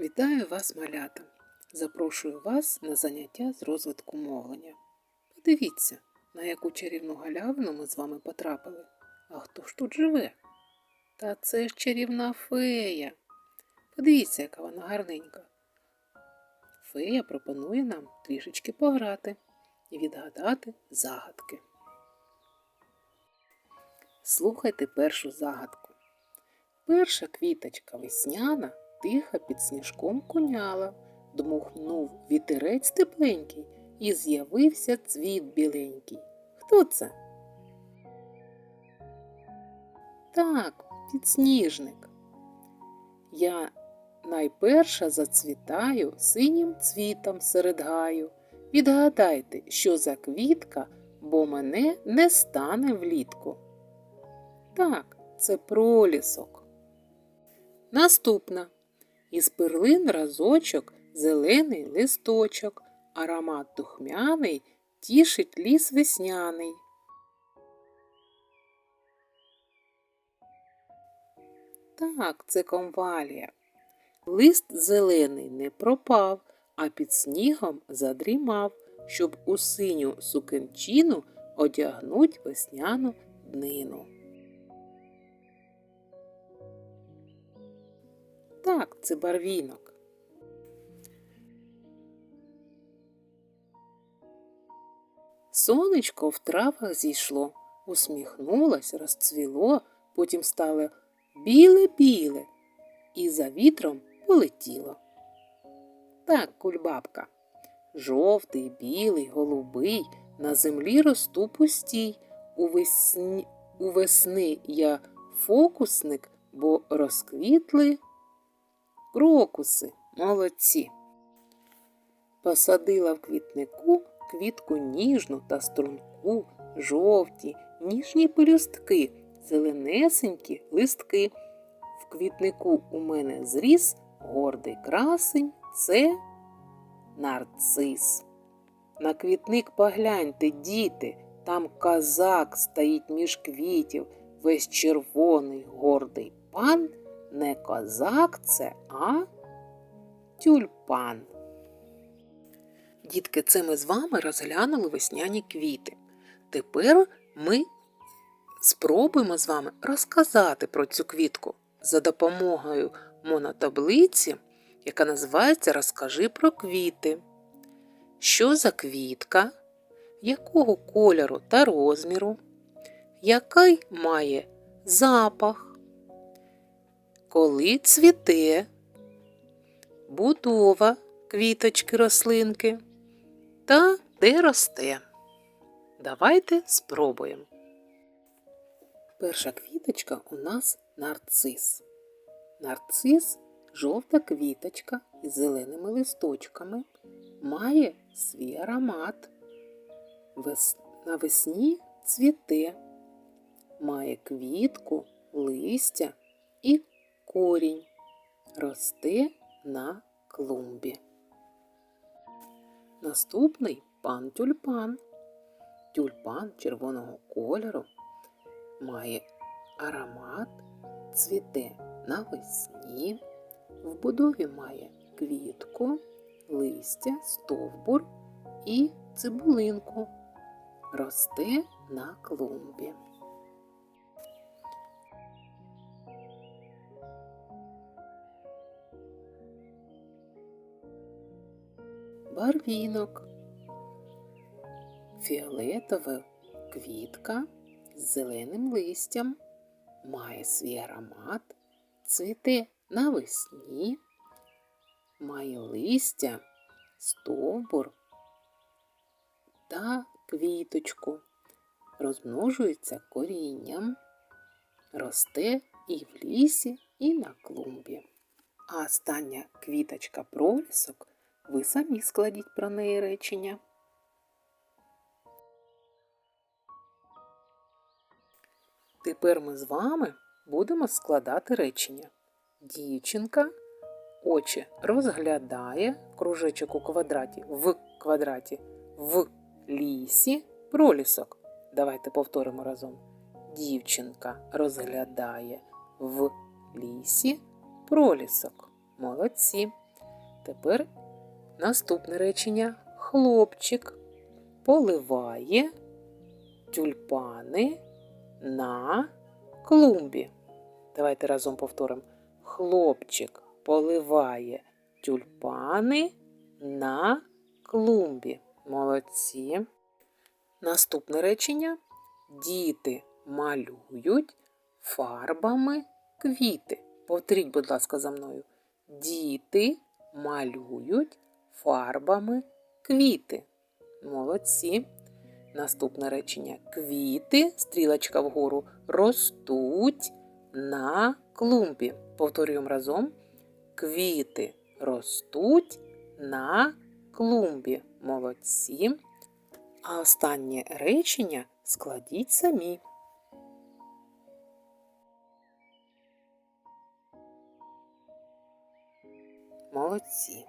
Вітаю вас, малята! Запрошую вас на заняття з розвитку мовлення. Подивіться, на яку чарівну галявину ми з вами потрапили. А хто ж тут живе? Та це ж чарівна фея. Подивіться, яка вона гарненька. Фея пропонує нам трішечки пограти і відгадати загадки. Слухайте першу загадку. Перша квіточка весняна тихо під сніжком куняла, дмухнув вітерець тепленький і з'явився цвіт біленький. Хто це? Так, підсніжник. Я найперша зацвітаю синім цвітом серед гаю. Відгадайте, що за квітка, бо мене не стане влітку. Так, це пролісок. Наступна. Із перлин разочок зелений листочок, аромат духмяний тішить ліс весняний. Так, це конвалія. Лист зелений не пропав, а під снігом задрімав, щоб у синю сукенчину одягнуть весняну днину. Так, це барвінок. Сонечко в травах зійшло, усміхнулось, розцвіло, потім стало біле-біле і за вітром полетіло. Так, кульбабка. Жовтий, білий, голубий, на землі росту пустій. У весні, у весни я фокусник, бо розквітли крокуси, молодці. Посадила в квітнику квітку ніжну та струнку, жовті, ніжні пелюстки, зеленесенькі листки. В квітнику у мене зріс гордий красень це нарцис. На квітник погляньте, діти, там козак стоїть між квітів, весь червоний гордий пан. Не козак це, а тюльпан. Дітки, це ми з вами розглянули весняні квіти. Тепер ми спробуємо з вами розказати про цю квітку за допомогою монотаблиці, яка називається Розкажи про квіти. Що за квітка, якого кольору та розміру, який має запах, коли цвіте, будова квіточки рослинки та де росте. Давайте спробуємо. Перша квіточка у нас нарцис. Нарцис жовта квіточка із зеленими листочками, має свій аромат. Вес... Навесні цвіте, має квітку, листя і корінь, росте на клумбі. Наступний пан тюльпан. Тюльпан червоного кольору має аромат, цвіте навесні, в будові має квітку, листя, стовбур і цибулинку. Росте на клумбі. Барвінок. Фіолетова квітка з зеленим листям, має свій аромат, цвіте навесні, має листя, стовбур та квіточку, розмножується корінням, росте і в лісі, і на клумбі. А остання квіточка пролісок ви самі складіть про неї речення. Тепер ми з вами будемо складати речення. Дівчинка очі розглядає кружечок у квадраті в квадраті в лісі пролісок. Давайте повторимо разом. Дівчинка розглядає в лісі пролісок. Молодці. Тепер наступне речення. Хлопчик поливає тюльпани на клумбі. Давайте разом повторимо. Хлопчик поливає тюльпани на клумбі. Молодці. Наступне речення. Діти малюють фарбами квіти. Повторіть, будь ласка, за мною. Діти малюють фарбами квіти. Молодці. Наступне речення. Квіти, стрілочка вгору, ростуть на клумбі. Повторюємо разом. Квіти ростуть на клумбі. Молодці. А останнє речення складіть самі. Молодці.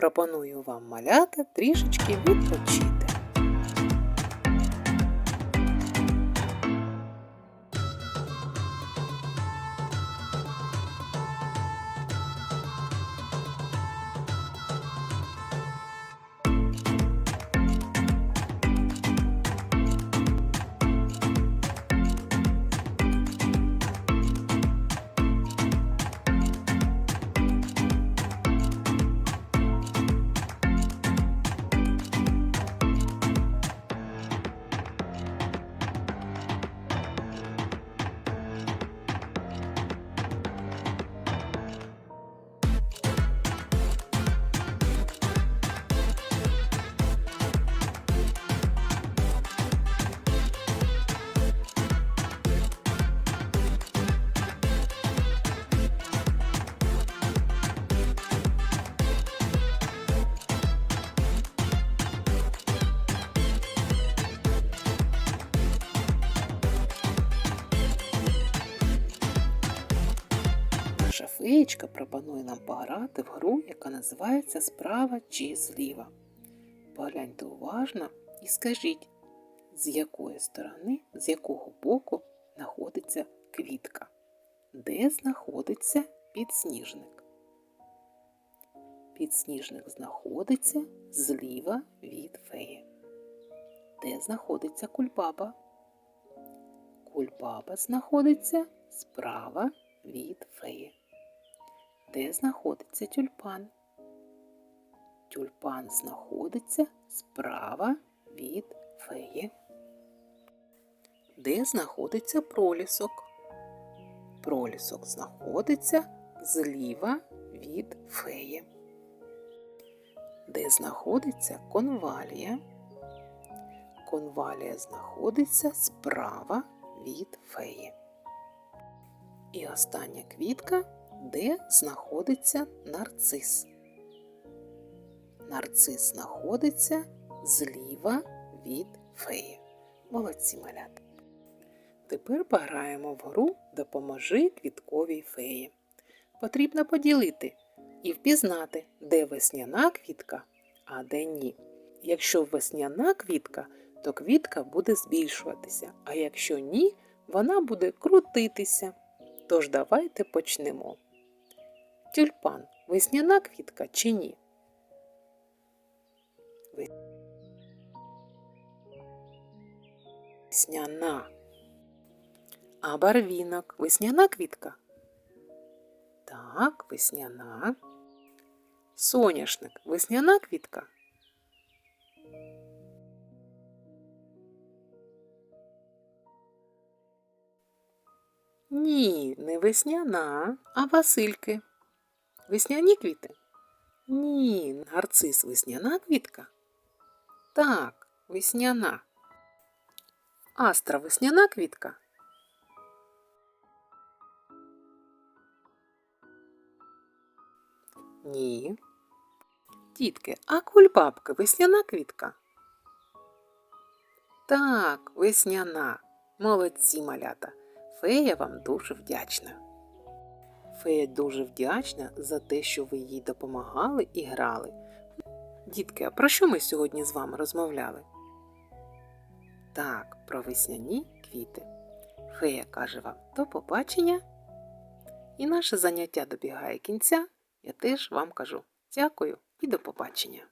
Пропоную вам малята трішечки відпочити. Феєчка пропонує нам пограти в гру, яка називається Справа чи зліва. Погляньте уважно і скажіть, з якої сторони, з якого боку знаходиться квітка, де знаходиться підсніжник. Підсніжник знаходиться зліва від феї. Де знаходиться кульбаба? Кульбаба знаходиться справа від феї. Де знаходиться тюльпан? Тюльпан знаходиться справа від феї. Де знаходиться пролісок? Пролісок знаходиться зліва від феї. Де знаходиться конвалія? Конвалія знаходиться справа від феї. І остання квітка, де знаходиться нарцис. Нарцис знаходиться зліва від феї. Молодці малята. Тепер пограємо в гру Допоможи квітковій феї. Потрібно поділити і впізнати, де весняна квітка, а де ні. Якщо весняна квітка, то квітка буде збільшуватися, а якщо ні, вона буде крутитися. Тож давайте почнемо. Тюльпан весняна квітка чи ні? Весняна. А барвінок весняна квітка? Так, весняна. Соняшник весняна квітка? Ні, не весняна, а Васильки. Весняні квіти? Ні, нарцис весняна квітка? Так, весняна. Астра весняна квітка? Ні. Дітки, а кульбабка весняна квітка? Так, весняна. Молодці малята. Фея вам дуже вдячна. Фея дуже вдячна за те, що ви їй допомагали і грали. Дітки, а про що ми сьогодні з вами розмовляли? Так, про весняні квіти. Фея каже вам до побачення. І наше заняття добігає кінця. Я теж вам кажу Дякую і до побачення!